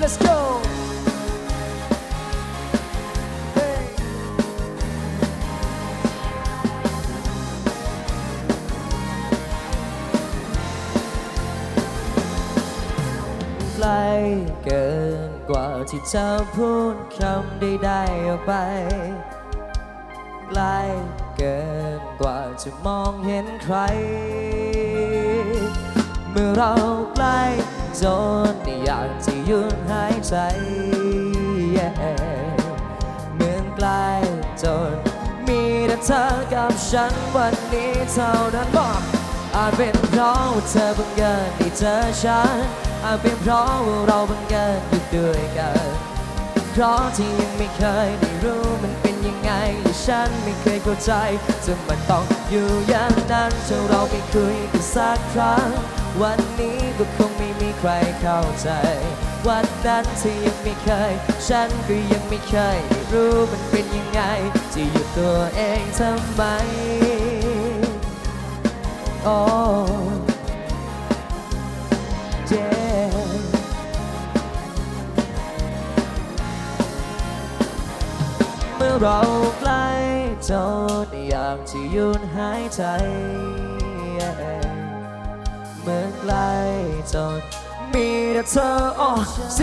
let's go Hey ใกลเกินกว่าที่จะพูดคำใดๆออกไปใกลเกินกว่าจะมองเห็นใคร เมื่อเราใกล้ จนอยากจะยุดหายใจ yeah เหมือนใกลจน มีแต่เธอกับฉันวันนี้เท่านั้นบอกอาจเป็นเพราะว่าเธอบังเกิดได้เจอฉันอาจเป็นเพราะว่าเราบังเกิดอยู่ด้วยกัน เพราะที่ยังไม่เคยได้รู้มันเป็นยังไง ฉันไม่เคยเข้าใจจะมันต้องอยู่อย่างนั้นถ้าเราไม่คุยกันสักครั้ง วันนี้ก็คงไม่มีใครเข้าใจ วันนั้นที่ยังไม่เคย ฉันก็ยังไม่เคยรู้มันเป็นยังไงจะหยุดตัวเองทำไมโอ้ yeah เมื่อเรา ใกล้จนยากจะหยุดหายใจ เมื่อใกล้จนมีแต่เธอ C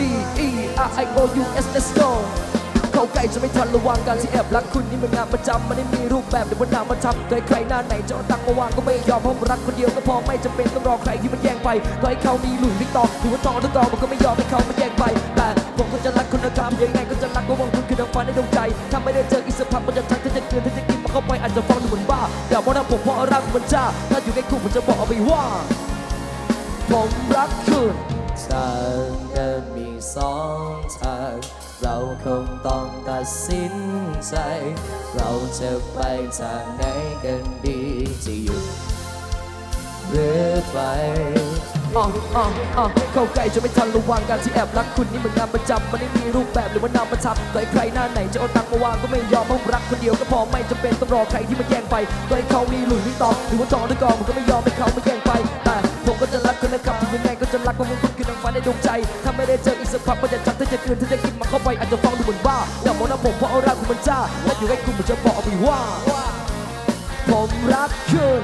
E R I O U S Let's go เข้าใกล้จะไม่ทันระวังการที่แอบรักคุณนี่มันงานประจำมันไม่มีรูปแบบหรือว่านามมาทำเคยใครหน้าไหนจะเอาตังมาวางก็ไม่ยอมเพราะรักคนเดียวก็พอไม่จำเป็นต้องรอใครที่มันแย่งไปก็ให้เขามีหลุยส์วิกตองหรือว่าทองทุกกองมันก็ไม่ยอมให้เขามาแย่งไปแต่ผมก็จะรักคุณนะครับยังไงก็จะรักเพราะว่าคุณคือดวงไฟในดวงใจถ้าไม่ได้เจออีกสักพักมันจะทัก จะเกินถ้าจะกินมันเข้าไปอาจจะฟังดูเหมือนบ้าอย่าบอกนะผมเพราะรักมันจ้าถ้าอยู่ใกล้คุณผมจะบอกเอาไปว่า ผมรักคุณทางเดินมีสองทาง เราคงต้องตัดสินใจ เราจะไปทางไหนกันดีจะหยุดหรือไป อ๋ออ๋ออ๋อเข้าใกล้จนไม่ทันระวังการที่แอบรักคุณนี่เหมันงานประจำมันไม่มีรูปแบบหรือว่านามประทับโดยใครหน้าไหนจะเอาตังค์มาวางก็ไม่ยอมเพราะรักคนเดียวก็พอไม่จำเป็นต้องรอใครที่มาแย่งไปโดยเขามีหลุยส์วิตองหรือว่าทองหรือกองผมก็ไม่ยอมให้เขามาแย่งไปแต่ผมก็จะรักคุณนะครับถึงยังไงก็จะรักเพราะคุณคือนางฟ้าในดวงใจถ้าไม่ได้เจออีกสักพักมันจะชัดถ้าจะคืนถ้าจะกินมันเข้าไปอาจจะฟังดูเหมือนบ้าอย่ามองนะผมเพราะเอารักคุณมันจ้าและอยู่ใกล้คุณผมจะบอกเอาไปว่า ผมรักคุณ